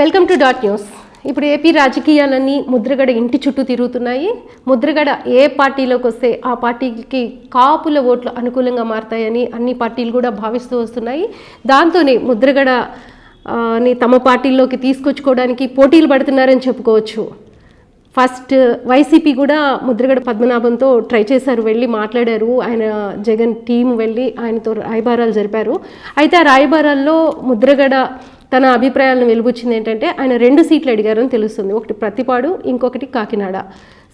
Welcome to dot news ఇప్పుడు AP రాజకీయాలన్నీ ముద్రగడ ఇంటి చుట్టూ తిరుగుతున్నాయి. ముద్రగడ ఏ పార్టీలోకి వస్తే ఆ పార్టీకి కాపుల ఓట్లు అనుకూలంగా మారతాయని అన్ని పార్టీలు కూడా భావిస్తూ వస్తున్నాయి. దాంతోనే ముద్రగడ ని తమ పార్టీల్లోకి తీసుకొచ్చుకోవడానికి పోటీలు పడుతున్నారని చెప్పుకోవచ్చు. ఫస్ట్ వైసీపీ కూడా ముద్రగడ పద్మనాభంతో ట్రై చేశారు వెళ్ళి మాట్లాడారు. ఆయన జగన్ టీం వెళ్ళి ఆయనతో రాయబారాలు జరిపారు. అయితే ఆ రాయబారాల్లో ముద్రగడ తన అభిప్రాయాలను వెలుబుచ్చింది ఏంటంటే ఆయన రెండు సీట్లు అడిగారని తెలుస్తుంది. ఒకటి ప్రతిపాడు ఇంకొకటి కాకినాడ.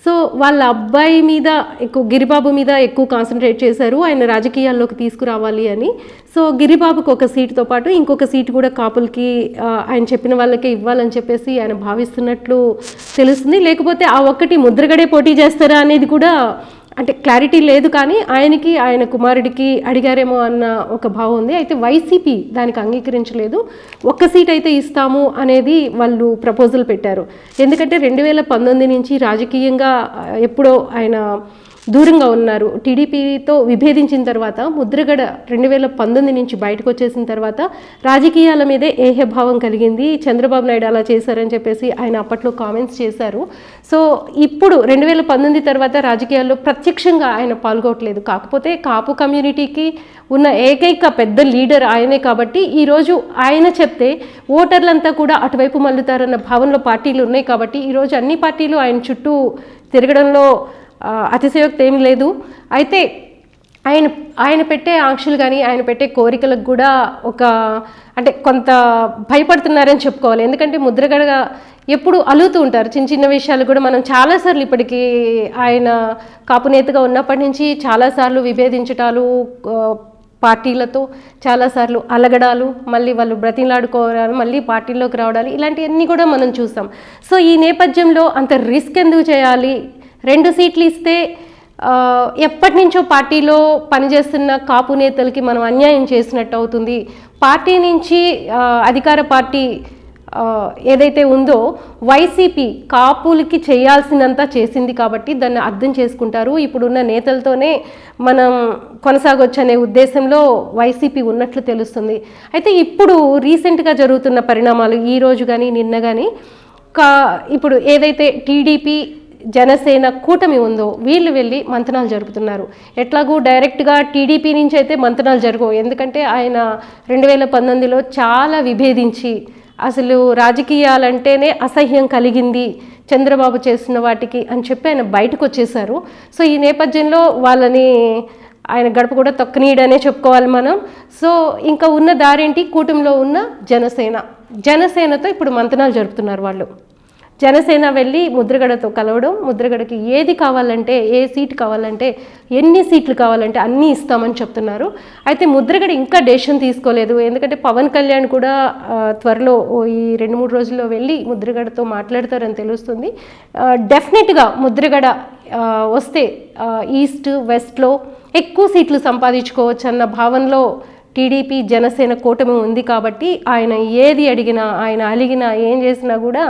సో వాళ్ళ అబ్బాయి మీద ఎక్కువ గిరిబాబు మీద ఎక్కువ కాన్సన్ట్రేట్ చేశారు. ఆయన రాజకీయాల్లోకి తీసుకురావాలి అని. సో గిరిబాబుకు ఒక సీటుతో పాటు ఇంకొక సీటు కూడా కాపులకి ఆయన చెప్పిన వాళ్ళకే ఇవ్వాలని చెప్పేసి ఆయన భావిస్తున్నట్లు తెలుస్తుంది. లేకపోతే ఆ ఒక్కటి ముద్రగడే పోటీ చేస్తారా అనేది కూడా అంటే క్లారిటీ లేదు కానీ ఆయనకి ఆయన కుమారుడికి అడిగారేమో అన్న ఒక భావం ఉంది. అయితే వైసీపీ దానికి అంగీకరించలేదు. ఒక్క సీట్ అయితే ఇస్తాము అనేది వాళ్ళు ప్రపోజల్ పెట్టారు. ఎందుకంటే రెండు వేల పంతొమ్మిది నుంచి రాజకీయంగా ఎప్పుడో ఆయన దూరంగా ఉన్నారు. టీడీపీతో విభేదించిన తర్వాత ముద్రగడ రెండు వేల పంతొమ్మిది నుంచి బయటకు వచ్చేసిన తర్వాత రాజకీయాల మీదే ఏహభావం కలిగింది. చంద్రబాబు నాయుడు అలా చేశారని చెప్పేసి ఆయన అప్పట్లో కామెంట్స్ చేశారు. సో ఇప్పుడు రెండు వేల పంతొమ్మిది తర్వాత రాజకీయాల్లో ప్రత్యక్షంగా ఆయన పాల్గొనట్లేదు కాకపోతే కాపు కమ్యూనిటీకి ఉన్న ఏకైక పెద్ద లీడర్ ఆయనే కాబట్టి ఈరోజు ఆయన చెప్తే ఓటర్లంతా కూడా అటువైపు మల్లుతారన్న భావనలో పార్టీలు ఉన్నాయి కాబట్టి ఈరోజు అన్ని పార్టీలు ఆయన చుట్టూ తిరగడంలో అతిశయోక్తి ఏమీ లేదు. అయితే ఆయన ఆయన పెట్టే ఆంక్షలు కానీ ఆయన పెట్టే కోరికలకు కూడా ఒక అంటే కొంత భయపడుతున్నారని చెప్పుకోవాలి. ఎందుకంటే ముద్రగడగా ఎప్పుడు అలుగుతూ ఉంటారు. చిన్న చిన్న విషయాలు కూడా మనం చాలాసార్లు ఇప్పటికీ ఆయన కాపునేతగా ఉన్నప్పటి నుంచి చాలాసార్లు విభేదించటాలు పార్టీలతో చాలాసార్లు అలగడాలు మళ్ళీ వాళ్ళు బ్రతిలాడుకోవడాలు మళ్ళీ పార్టీల్లోకి రావడాలు ఇలాంటివన్నీ కూడా మనం చూస్తాం సో ఈ నేపథ్యంలో అంత రిస్క్ ఎందుకు చేయాలి? రెండు సీట్లు ఇస్తే ఎప్పటి నుంచో పార్టీలో పనిచేస్తున్న కాపు నేతలకి మనం అన్యాయం చేసినట్టు అవుతుంది. పార్టీ నుంచి అధికార పార్టీ ఏదైతే ఉందో వైసీపీ కాపులకి చేయాల్సినంత చేసింది కాబట్టి దాన్ని అర్థం చేసుకుంటారు. ఇప్పుడున్న నేతలతోనే మనం కొనసాగొచ్చు అనే ఉద్దేశంలో వైసీపీ ఉన్నట్లు తెలుస్తుంది. అయితే ఇప్పుడు రీసెంట్గా జరుగుతున్న పరిణామాలు ఈరోజు కానీ నిన్న కానీ కా ఇప్పుడు ఏదైతే టీడీపీ జనసేన కూటమి ఉందో వీళ్ళు వెళ్ళి మంతనాలు జరుపుతున్నారు. ఎట్లాగూ డైరెక్ట్గా టీడీపీ నుంచి అయితే మంతనాలు జరగవు. ఎందుకంటే ఆయన రెండు వేల పంతొమ్మిదిలో చాలా విభేదించి అసలు రాజకీయాలంటేనే అసహ్యం కలిగింది చంద్రబాబు చేసిన వాటికి అని చెప్పి ఆయన బయటకు వచ్చేసారు సో ఈ నేపథ్యంలో వాళ్ళని ఆయన గడప కూడా తొక్కనీయడనే చెప్పుకోవాలి మనం. సో ఇంకా ఉన్న దారేంటి? కూటమిలో ఉన్న జనసేన. జనసేనతో ఇప్పుడు మంతనాలు జరుపుతున్నారు వాళ్ళు. జనసేన వెళ్ళి ముద్రగడతో కలవడం ముద్రగడకి ఏది కావాలంటే ఏ సీట్ కావాలంటే ఎన్ని సీట్లు కావాలంటే అన్నీ ఇస్తామని చెప్తున్నారు. అయితే ముద్రగడ ఇంకా డెసిషన్ తీసుకోలేదు. ఎందుకంటే పవన్ కళ్యాణ్ కూడా త్వరలో ఈ రెండు మూడు రోజుల్లో వెళ్ళి ముద్రగడతో మాట్లాడతారని తెలుస్తుంది. డెఫినెట్గా ముద్రగడ వస్తే ఈస్ట్ వెస్ట్లో ఎక్కువ సీట్లు సంపాదించుకోవచ్చు అన్న భావనలో టీడీపీ జనసేన కూటమి ఉంది కాబట్టి ఆయన ఏది అడిగినా ఆయన అలిగినా ఏం చేసినా కూడా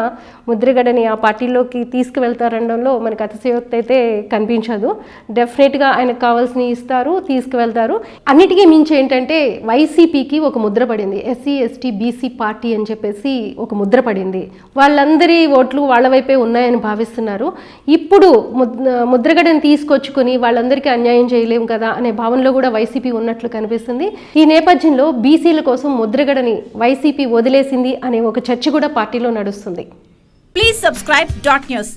ముద్రగడని ఆ పార్టీలోకి తీసుకువెళ్తారనడంలో మనకు అతిశయోక్తి అయితే కనిపించదు. డెఫినెట్గా ఆయనకు కావాల్సినవి ఇస్తారు తీసుకువెళ్తారు. అన్నిటికీ మించి ఏంటంటే వైసీపీకి ఒక ముద్ర పడింది. ఎస్సీ ఎస్టీ బీసీ పార్టీ అని చెప్పేసి ఒక ముద్ర పడింది. వాళ్ళందరి ఓట్లు వాళ్ళ వైపే ఉన్నాయని భావిస్తున్నారు. ఇప్పుడు ముద్రగడని తీసుకొచ్చుకొని వాళ్ళందరికీ అన్యాయం చేయలేము కదా అనే భావనలో కూడా వైసీపీ ఉన్నట్లు కనిపిస్తుంది. ఈ నేపథ్యంలో బీసీల కోసం ముద్రగడని వైసీపీ వదిలేసింది అనే ఒక చర్చ కూడా పార్టీలో నడుస్తుంది. Please subscribe dot news